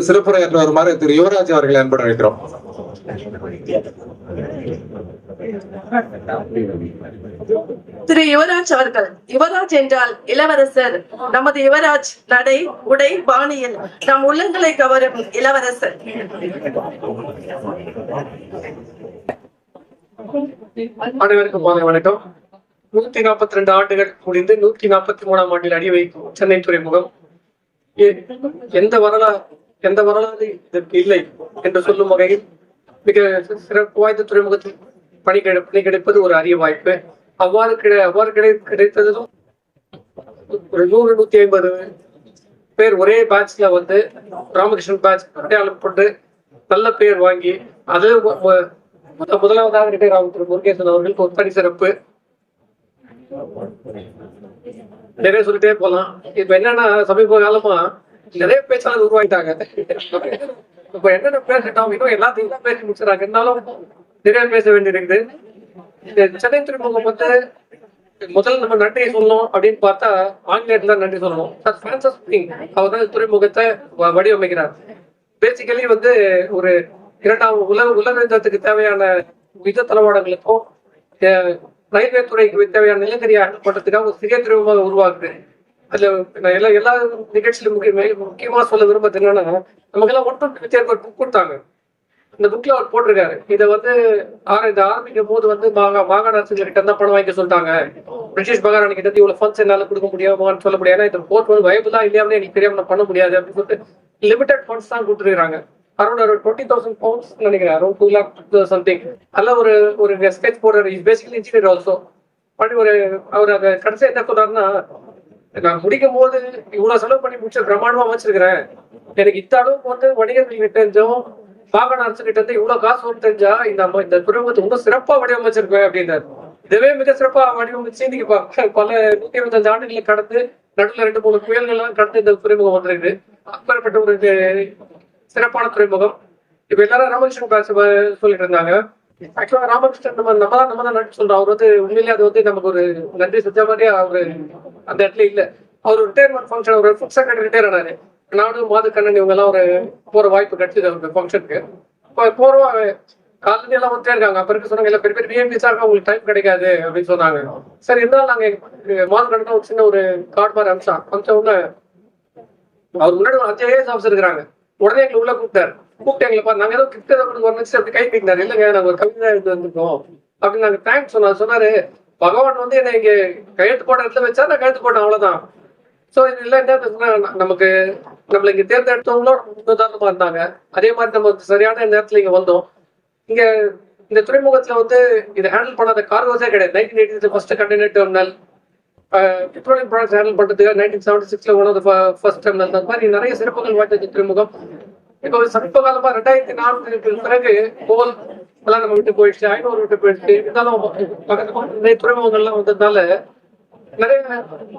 சிறப்புரையாற்ற வருமாறு திரு யுவராஜ் அவர்களை அன்புடன் அழைக்கிறோம் திரு யுவராஜ் அவர்கள் யுவராஜ் என்றால் இளவரசர். நமது யுவராஜ் நடை உடை பாணியில் நம் உள்ளங்களை கவரும் இளவரசர். அனைவருக்கும் மாலை வணக்கம். நூத்தி நாற்பத்தி ரெண்டு ஆண்டுகள் முடிந்து நூத்தி நாற்பத்தி மூணாம் ஆண்டில் அடி வைக்கும் சென்னை துறைமுகம். எ- எந்த வரலாறு எந்த வரலாறு இதற்கு இல்லை என்று சொல்லும் வகையில் மிக சிறப்பு வாய்ந்த துறைமுகத்தில் பணி கிடை- பணி கிடைப்பது ஒரு அரிய வாய்ப்பு. அவ்வாறு கிடை அவ்வாறு கிடை கிடைத்ததும் ஒரு நூறு நூத்தி ஐம்பது பேர் ஒரே பேட்ச்ல வந்து ராமகிருஷ்ணன் பேட்ச் அடையாளம் கொண்டு நல்ல பேர் வாங்கி அது முதலாவதாக ரிட்டையர் ஆகும் திரு முருகேசன் அவர்களுக்கு ஒரு தனி சிறப்பு. நிறைய சொல்லிட்டே போலாம் இப்ப என்னன்னா சமீப காலமா நிறைய பேச்சாளர் உருவாயிட்டாங்க இப்ப என்னென்ன பேசிட்டோம் இன்னும் எல்லாத்தையும் தான் பேசி முடிச்சிடறாங்க. இருந்தாலும் நிறைய பேச வேண்டியிருக்குது. இந்த சென்னை துறைமுகம் வந்து முதல்ல நம்ம நன்றி சொல்லணும் அப்படின்னு பார்த்தா ஆங்கிலேயத்துல நன்றி சொல்லணும். சார் பிரான்சஸ் கிங் அவர் தான் துறைமுகத்தை வ- வடிவமைக்கிறார். பேசிக்கலி வந்து ஒரு இரண்டாம் உலக உலக யுத்தத்துக்கு தேவையான யுத்த தளவாடங்களுக்கும் அஹ், ரயில்வே துறைக்கு தேவையான நிலக்கரி பண்றதுக்காக ஒரு சிறிய துறைமுகம் உருவாக்குது. அதுல நான் எல்லா எல்லா நிகழ்ச்சியிலும் முக்கியமே முக்கியமா சொல்ல விரும்புறது என்னன்னா நமக்கெல்லாம் ஒட்டு டுவெண்ட்டி புக் கொடுத்தாங்க. இந்த புக்ல அவர் போட்டிருக்காரு. இதை வந்து ஆர- இதை ஆரம்பிக்கும் போது வந்து மாகா மாகாண அரசுகிட்ட தான் பணம் வாங்கிக்க சொல்லிட்டாங்க. பிரிட்டிஷ் மகாராணி கிட்ட இவ்வளவு ஃபண்ட்ஸ் என்னால கொடுக்க முடியாமான்னு சொல்ல முடியாது. ஏன்னா இந்த போர்ட் வந்து வயபுலா இல்லையாமே எனக்கு தெரியாம நான் பண்ண முடியாது அப்படின்னு சொல்லிட்டு லிமிடெட் ஃபண்ட்ஸ் தான் கொடுத்துருக்காங்க அரௌண்ட் ஒரு டுவெண்ட்டி தௌசண்ட் பவுண்ட்ஸ் நினைக்கிறேன். அரௌண்ட் டூ லேக் சம்திங் அதில் ஒரு ஒரு ஸ்கெச் போடுறாரு. Is basically engineer also but ஒரு அவர் அதை கடைசியாக என்ன சொல்றாருன்னா நான் முடிக்கும் போது இவ்வளவு செலவு பண்ணி முடிச்ச பிரம்மாண்டமா வச்சிருக்கிறேன். எனக்கு இந்த அளவுக்கு வந்து வணிகர்கள் கிட்ட இருந்தும் பாகன அரசு கிட்ட இருந்து இவ்வளவு காசு வந்து தெரிஞ்சா இந்த இந்த துறைமுகத்தை ரொம்ப சிறப்பா வடிவமைச்சிருப்பேன் அப்படின்னாரு. இதுவே மிக சிறப்பா வடிவமைச்சு இன்னைக்கு பல நூத்தி இருபத்தஞ்சு ஆண்டுகளை கடந்து நடுவில் ரெண்டு மூணு புயல்கள் எல்லாம் கடந்து இந்த துறைமுகம் வந்திருக்கு அப்பேற்பட்ட ஒரு சிறப்பான துறைமுகம். இப்ப எல்லாரும் ரமகிருஷ்ணன் பேச சொல்லிட்டு இருந்தாங்க. ஆக்சுவலா ராமகிருஷ்ணன் நம்ம நம்ம தான் நம்ம தான் நடிச்சு சொல்றோம். அவர் வந்து உண்மையிலேயே அது வந்து நமக்கு ஒரு நன்றி செஞ்ச மாதிரியே அவரு அந்த இடத்துல இல்ல. அவர் ரிட்டையர்மெண்ட் ஃபங்க்ஷன் ஒரு ஃபுட் செக்ரட்டரி ரிட்டையர் ஆனாரு. நானும் மாது கண்ணன் இவங்க எல்லாம் ஒரு போற வாய்ப்பு கிடைச்சது அவருக்கு ஃபங்க்ஷனுக்கு இப்போ போறோம் காலேஜ் எல்லாம் வந்துட்டே இருக்காங்க. அப்ப இருக்க சொன்னாங்க இல்ல பெரிய பெரிய பிஎம்பிஸா இருக்கா உங்களுக்கு டைம் கிடைக்காது அப்படின்னு சொன்னாங்க. சரி இருந்தாலும் நாங்க மாதுக்கண்ணன் ஒரு சின்ன ஒரு கார்டு மாதிரி அமிச்சான் அமிச்ச உடனே அவர் முன்னாடி ஒரு அஞ்சு ஐஏஎஸ் ஆஃபீஸர் இருக்கிறாங்க. உடனே எங்களை உள்ள கூப்பிட்டாரு. கூப்பிட்டு பாரு நாங்க ஏதோ கிஃப்ட் ஏதோ கொடுக்க வரணும் அப்படி கை தீட்டினாரு இல்லைங்க நாங்க ஒரு கவிதை எழுதி வந்திருக்கோம். அப்படின்னு நாங்க தேங்க்ஸ் சொன்னார் சொன்னாரு. பகவான் வந்து என்ன இங்க கையெழுத்து போட்ட இடத்துல வச்சா நான் கையெழுத்து போட்டேன் அவ்வளவுதான். சோ இது இல்ல என்ன சொன்னா, நமக்கு நம்மள இங்க தேர்ந்தெடுத்தவங்களும் உதாரணமா இருந்தாங்க. அதே மாதிரி நம்ம சரியான நேரத்துல இங்க வந்தோம். இங்க இந்த துறைமுகத்துல வந்து இதை ஹேண்டில் பண்ணாத கார்கோஸே கிடையாது. Nineteen eighty first container terminal petroleum products handle பண்றதுக்கு நைன்டீன் செவன்டி சிக்ஸ்ல ஒன் ஆஃப் ஃபர்ஸ்ட் டெர்மினல் அந்த மாதிரி நிறைய சிறப்புகள் வாய்ந்த துறைமுகம். இப்போ சமீப காலமா ரெண்டாயிரத்தி நான்கு பிறகு கோல் எல்லாம் நம்ம விட்டு போயிடுச்சு ஐநூறு விட்டு போயிடுச்சு. இருந்தாலும் பக்கத்து நிறைய துறைமுகங்கள்லாம் வந்ததுனால நிறைய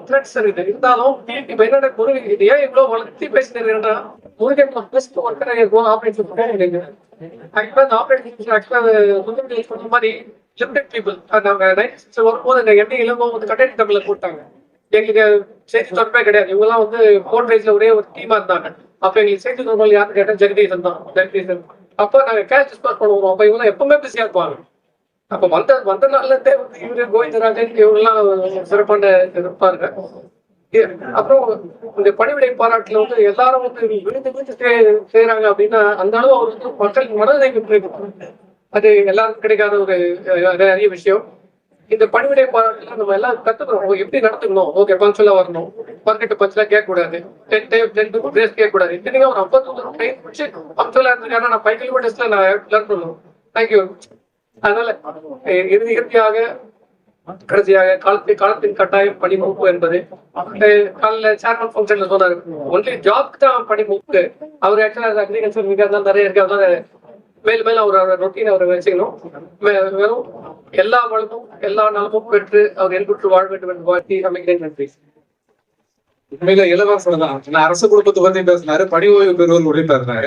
த்ரெட்ஸ் இருக்குது. இருந்தாலும் இப்ப என்னோட முருகன் இது ஏன் இவ்வளவு வளர்த்தி பேசினீங்கன்னா முருகன் பெஸ்ட் ஒர்க்கர் ஆபரேஷன் பண்ணுறாங்க ஆக்சுவலா அந்த ஆபரேஷன் ஆக்சுவலா முருகன் சொன்ன மாதிரி லிமிடெட் பீப்புள் நாங்க நைட் சிக்ஸ் வரும்போது இந்த எண்ணெய் இளங்கோ வந்து கட்டணி தமிழ்ல போட்டாங்க. எங்களுக்கு செய்தி தொடர்பே கிடையாது. இவங்கெல்லாம் வந்து போன் ரைஸ்ல ஒரே ஒரு டீமா இருந்தாங்க. அப்ப நீ சேர்த்து தொடர்பு யாருன்னு கேட்டா ஜெகதீசன் தான் ஜெகதீசன் அப்ப நாங்க கேஷ் டிஸ்போஸ் பண்ணுவோம். அப்ப இவங்க எப்பவுமே பிஸியா இருப்பாங்க. அப்ப வந்த வந்த நாள்ல இருந்தே வந்து இவரு கோவிந்தராஜன் இவங்க எல்லாம் சிறப்பான இருப்பாங்க அப்புறம் இந்த பணிவிடை பாராட்டுல வந்து எல்லாரும் வந்து விழுந்து விழுந்து செய்யறாங்க அப்படின்னா அந்த அளவு அவர் வந்து மக்கள் மனதை விட்டுருக்கு அது எல்லாருக்கும் கிடைக்காத ஒரு நிறைய அரிய விஷயம். இந்த பணிவிடை பாராட்டுல நம்ம எல்லாம் கத்துக்கணும். எப்படி நடத்துக்கணும்? ஓகே பங்க்சுவலா வரணும். பர்கெட்டு பஞ்சலா கேட்க கூடாது ten time ten two days கேட்க கூடாது இத்தனைக்கும் ஒரு ஐம்பத்தி டைம் முடிச்சு பங்க்சுவலா இருந்திருக்காங்க நான் ஃபைவ் கிலோமீட்டர்ஸ்ல நான் லேர்ன் பண்ணுவோம் தேங்க்யூ அதனால இறுதி இறுதியாக கடைசியாக காலத்தின் காலத்தின் கட்டாயம் பணி மூப்பு என்பது காலையில சேர்மன் ஃபங்க்ஷன்ல சொன்னாரு. ஒன்லி ஜாப்க்கு தான் பணி மூப்பு அவர் ஆக்சுவலா அக்ரிகல்ச்சர் விகாரம் நிறைய இருக்கு. அதனால மேல் மேலும் அவர் ரொட்டீன் அவரை வச்சுக்கணும். வெறும் எல்லா வளமும் எல்லா நலமும் பெற்று அவர் என்புற்று வாழ வேண்டும் என்று வாழ்த்தி அமைக்கிறேன் நன்றி. உண்மையில இளவரசர் தான் நான் அரசு குடும்பத்தை பத்தி பேசினாரு பணி ஓய்வு பெறுவோர் உடைய பேசினாரு